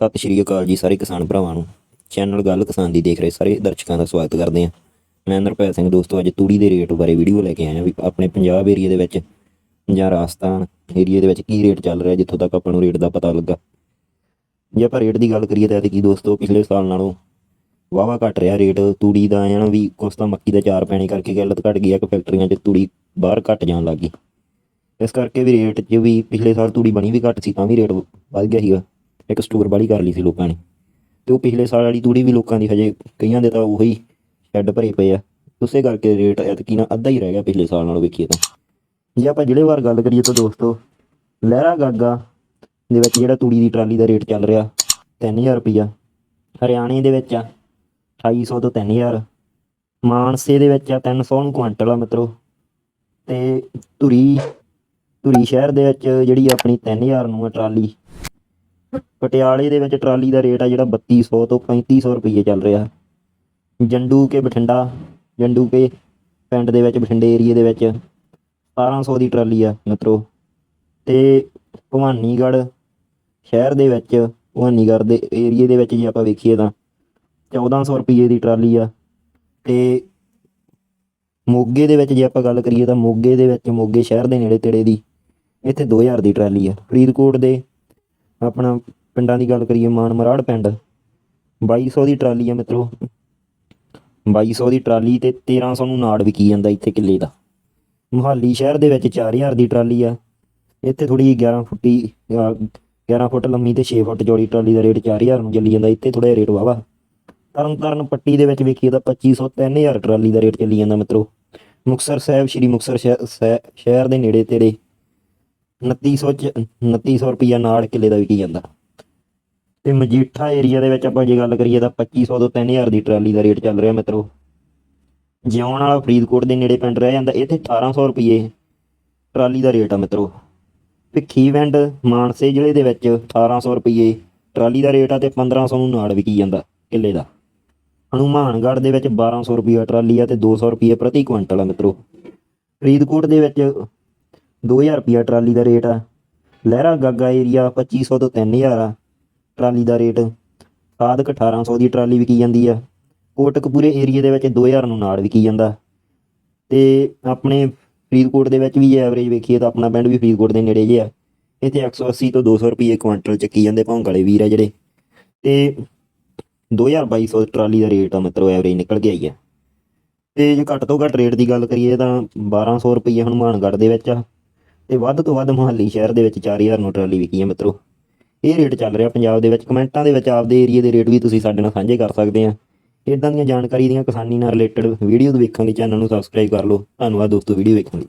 ਸਤਿ ਸ਼੍ਰੀ ਅਕਾਲ ਜੀ ਸਾਰੇ ਕਿਸਾਨ ਭਰਾਵਾਂ ਨੂੰ। ਚੈਨਲ ਗੱਲ ਕਿਸਾਨ ਦੀ ਦੇਖ ਰਹੇ ਸਾਰੇ ਦਰਸ਼ਕਾਂ ਦਾ ਸਵਾਗਤ ਕਰਦੇ ਹਾਂ। ਮੈਂ ਨਰਪੈ ਸਿੰਘ ਦੋਸਤੋ, ਅੱਜ ਤੂੜੀ ਦੇ ਰੇਟ ਬਾਰੇ ਵੀਡੀਓ ਲੈ ਕੇ ਆਇਆ ਵੀ ਆਪਣੇ ਪੰਜਾਬ ਏਰੀਆ ਦੇ ਵਿੱਚ ਜਾਂ ਰਾਜਸਥਾਨ ਏਰੀਆ ਦੇ ਵਿੱਚ ਕੀ ਰੇਟ ਚੱਲ ਰਿਹਾ, ਜਿੱਥੋਂ ਤੱਕ ਆਪਾਂ ਨੂੰ ਰੇਟ ਦਾ ਪਤਾ ਲੱਗਾ। ਜੇ ਆਪਾਂ ਰੇਟ ਦੀ ਗੱਲ ਕਰੀਏ ਤਾਂ ਕੀ ਦੋਸਤੋ, ਪਿਛਲੇ ਸਾਲ ਨਾਲੋਂ ਵਾਵਾ ਘਟ ਰਿਹਾ ਰੇਟ। ਤੂੜੀ ਦਾ ਐਂ ਨਾ ਵੀ ਕੁਛ ਤਾਂ ਮੱਕੀ ਦਾ ਚਾਰ ਪੈਣੇ ਕਰਕੇ ਗੱਲਤ ਘਟ ਗਈ ਆ ਕਿ ਫੈਕਟਰੀਆਂ 'ਚ ਤੂੜੀ ਬਾਹਰ ਘਟ ਜਾਣ ਲੱਗ ਗਈ। ਇਸ ਕਰਕੇ ਵੀ ਰੇਟ 'ਚ ਵੀ ਪਿਛਲੇ ਸਾਲ ਤੂੜੀ ਬਣੀ ਵੀ ਘੱਟ ਸੀ, ਤਾਂ ਵੀ ਰੇਟ ਵੱਧ ਗਿਆ ਸੀਗਾ। ਇੱਕ ਸਟੋਰ ਵਾਲੀ ਕਰ ਲਈ ਸੀ ਲੋਕਾਂ ਨੇ। ਤੇ ਉਹ ਪਿਛਲੇ ਸਾਲ ਵਾਲੀ ਤੂੜੀ ਵੀ ਲੋਕਾਂ ਦੀ ਹਜੇ ਕਈਆਂ ਦੇ ਤਾਂ ਉਹੀ ਸ਼ੈੱਡ ਭਰੇ ਪਏ ਆ। ਉਸੇ ਕਰਕੇ ਰੇਟ ਐਤਕੀ ਨਾ ਅੱਧਾ ਹੀ ਰਹਿ ਗਿਆ ਪਿਛਲੇ ਸਾਲ ਨਾਲੋਂ ਵੇਖੀਏ ਤਾਂ। ਜੇ ਆਪਾਂ ਜ਼ਿਲ੍ਹੇ ਵਾਰ ਗੱਲ ਕਰੀਏ ਤਾਂ ਦੋਸਤੋ, ਲਹਿਰਾ ਗਾਗਾ ਦੇ ਵਿੱਚ ਜਿਹੜਾ ਤੂੜੀ ਦੀ ਟਰਾਲੀ ਦਾ ਰੇਟ ਚੱਲ ਰਿਹਾ 3000 ਰੁਪਈਆ। ਹਰਿਆਣੇ ਦੇ ਵਿੱਚ ਆ 2800 ਤੋਂ 3000 ਮਾਨਸੇ ਦੇ ਵਿੱਚ ਆ 300 ਨੂੰ ਕੁਆਂਟਲ ਆ ਮਿੱਤਰੋ। ਤੇ ਧੁਰੀ ਧੁਰੀ ਸ਼ਹਿਰ ਦੇ ਵਿੱਚ ਜਿਹੜੀ ਆਪਣੀ 3000 ਨੂੰ ਆ ਟਰਾਲੀ ਪਟਿਆਲੇ ਦੇ ਵਿੱਚ ਟਰਾਲੀ ਦਾ ਰੇਟ ਆ ਜਿਹੜਾ 3200 ਤੋਂ 3500 ਰੁਪਏ ਚੱਲ ਰਿਹਾ। ਜੰਡੂ ਕੇ ਬਠਿੰਡਾ ਜੰਡੂ ਕੇ ਪਿੰਡ ਦੇ ਵਿੱਚ, ਬਠਿੰਡੇ ਏਰੀਏ ਦੇ ਵਿੱਚ 1700 ਦੀ ਟਰਾਲੀ ਆ ਮਿੱਤਰੋ। ਤੇ ਭਵਾਨੀਗੜ੍ਹ ਸ਼ਹਿਰ ਦੇ ਵਿੱਚ, ਭਵਾਨੀਗੜ੍ਹ ਦੇ ਏਰੀਏ ਦੇ ਵਿੱਚ ਜੇ ਆਪਾਂ ਵੇਖੀਏ ਤਾਂ 1400 ਰੁਪਏ ਦੀ ਟਰਾਲੀ ਆ। ਤੇ ਮੋਗੇ ਦੇ ਵਿੱਚ ਜੇ ਆਪਾਂ ਗੱਲ ਕਰੀਏ ਤਾਂ ਮੋਗੇ ਦੇ ਵਿੱਚ, ਮੋਗੇ ਸ਼ਹਿਰ ਦੇ ਨੇੜੇ ਤੇੜੇ ਦੀ ਇੱਥੇ 2000 ਦੀ ਟਰਾਲੀ ਆ। ਫਰੀਦਕੋਟ ਦੇ ਆਪਣਾ ਪਿੰਡਾਂ ਦੀ ਗੱਲ ਕਰੀਏ ਮਾਨ ਮਰਾੜ ਪਿੰਡ 2200 ਦੀ ਟਰਾਲੀ ਆ ਮਿੱਤਰੋ। 2200 ਦੀ ਟਰਾਲੀ ਤੇ 1300 ਨੂੰ ਨਾੜ ਵਿਕੀ ਜਾਂਦਾ ਇੱਥੇ ਕਿੱਲੇ ਦਾ। ਮੁਹਾਲੀ ਸ਼ਹਿਰ ਦੇ ਵਿੱਚ 4000 ਦੀ ਟਰਾਲੀ ਆ। ਇੱਥੇ ਥੋੜੀ 11 ਫੁੱਟੀ, ਅਹ 11 ਫੁੱਟ ਲੰਮੀ ਤੇ 6 ਫੁੱਟ ਚੌੜੀ ਟਰਾਲੀ ਦਾ ਰੇਟ 4000 ਨੂੰ ਚੱਲੀ ਜਾਂਦਾ। ਇੱਥੇ ਥੋੜਾ ਰੇਟ ਵਾਵਾ ਤਰਨ ਤਾਰਨ ਪੱਟੀ ਦੇ ਵਿੱਚ ਵੇਖੀਏ ਤਾਂ 2500 3000 ਟਰਾਲੀ ਦਾ ਰੇਟ ਚੱਲੀ ਜਾਂਦਾ ਮਿੱਤਰੋ। ਮੁਕਤਸਰ ਸਾਹਿਬ, ਸ਼੍ਰੀ ਮੁਕਤਸਰ ਸ਼ਹਿ- ਸ਼ਹਿ- ਸ਼ਹਿਰ ਦੇ ਨੇੜੇ ਤੇੜੇ। 2900 ਚ 2900 ਰੁਪਈਆ ਨਾੜ ਕਿੱਲੇ ਦਾ ਵਿਕੀ ਜਾਂਦਾ। ਤੇ ਮਜੀਠਾ ਏਰੀਆ ਦੇ ਵਿੱਚ ਆਪਾਂ ਜੇ ਗੱਲ ਕਰੀਏ ਤਾਂ 2500 ਤੋਂ 3000 ਦੀ ਟਰਾਲੀ ਦਾ ਰੇਟ ਚੱਲ ਰਿਹਾ ਮਿੱਤਰੋ। ਜਿਉਣ ਵਾਲਾ ਫਰੀਦਕੋਟ ਦੇ ਨੇੜੇ ਪਿੰਡ ਰਹਿ ਜਾਂਦਾ, ਇੱਥੇ 1800 ਰੁਪਏ ਟਰਾਲੀ ਦਾ ਰੇਟ ਆ ਮਿੱਤਰੋ। ਭਿੱਖੀਵਿੰਡ ਮਾਨਸੇ ਜ਼ਿਲ੍ਹੇ ਦੇ ਵਿੱਚ 1800 ਰੁਪਏ ਟਰਾਲੀ ਦਾ ਰੇਟ ਆ ਤੇ 1500 ਨੂੰ ਨਾੜ ਵਿਕੀ ਜਾਂਦਾ ਕਿੱਲੇ ਦਾ। ਹਨੂਮਾਨਗੜ੍ਹ ਦੇ ਵਿੱਚ 1200 ਰੁਪਏ ਟਰਾਲੀ ਆ ਤੇ 200 ਰੁਪਏ ਪ੍ਰਤੀ ਕੁਇੰਟਲ ਆ ਮਿੱਤਰੋ। ਫਰੀਦਕੋਟ ਦੇ ਵਿੱਚ 2000 ਰੁਪਏ ਟਰਾਲੀ ਦਾ ਰੇਟ ਆ। ਲਹਿਰਾ ਗਾਗਾ ਏਰੀਆ 2500 ਤੋਂ 3000 ਆ ਟਰਾਲੀ ਦਾ ਰੇਟ। ਸਾਦਕ 1800 ਦੀ ਟਰਾਲੀ ਵਿਕੀ ਜਾਂਦੀ ਆ। ਕੋਟਕਪੂਰੇ ਏਰੀਆ ਦੇ ਵਿੱਚ 2000 ਨੂੰ ਨਾੜ ਵਿਕੀ ਜਾਂਦਾ। ਤੇ ਆਪਣੇ ਫਰੀਦਕੋਟ ਦੇ ਵਿੱਚ ਵੀ ਐਵਰੇਜ ਵੇਖੀਏ ਤਾਂ ਆਪਣਾ ਪਿੰਡ ਵੀ ਫਰੀਦਕੋਟ ਦੇ ਨੇੜੇ ਜੇ ਆ। ਇੱਥੇ 180 ਤੋਂ 200 ਰੁਪਏ ਕੁਇੰਟਲ ਚੱਕੀ ਜਾਂਦੇ ਭੌਂਕ ਵਾਲੇ ਵੀਰ ਆ ਜਿਹੜੇ। ਤੇ 2200 ਟਰਾਲੀ ਦਾ ਰੇਟ ਆ ਮਤਲਬ ਐਵਰੇਜ ਨਿਕਲ ਕੇ ਆਈ ਆ। ਤੇ ਜੇ ਘੱਟ ਤੋਂ ਘੱਟ ਰੇਟ ਦੀ ਗੱਲ ਕਰੀਏ ਤਾਂ 1200 ਰੁਪਏ ਹਨੂਮਾਨਗੜ੍ਹ ਦੇ ਵਿੱਚ ਆ। ਤੇ ਵੱਧ ਤੋਂ ਵੱਧ ਮੁਹੱਲੀ ਸ਼ਹਿਰ ਦੇ ਵਿੱਚ 4000 ਨੂੰ ਟਰਾਲੀ ਵਿਕੀ ਹੈ ਮਿੱਤਰੋ। ਇਹ ਰੇਟ ਚੱਲ ਰਿਹਾ ਪੰਜਾਬ ਦੇ ਵਿੱਚ। ਕਮੈਂਟਾਂ ਦੇ ਵਿੱਚ ਆਪਦੇ ਏਰੀਆ ਦੇ ਰੇਟ ਵੀ ਤੁਸੀਂ ਸਾਡੇ ਨਾਲ ਸਾਂਝੇ ਕਰ ਸਕਦੇ ਆ। ਇਦਾਂ ਦੀਆਂ ਜਾਣਕਾਰੀ ਦੀਆਂ ਕਿਸਾਨੀ ਨਾਲ ਰਿਲੇਟਡ ਵੀਡੀਓਜ਼ ਵੇਖਣ ਲਈ ਚੈਨਲ ਨੂੰ ਸਬਸਕ੍ਰਾਈਬ ਕਰ ਲਓ। ਧੰਨਵਾਦ ਦੋਸਤੋ, ਵੀਡੀਓ ਵੇਖਣ ਲਈ।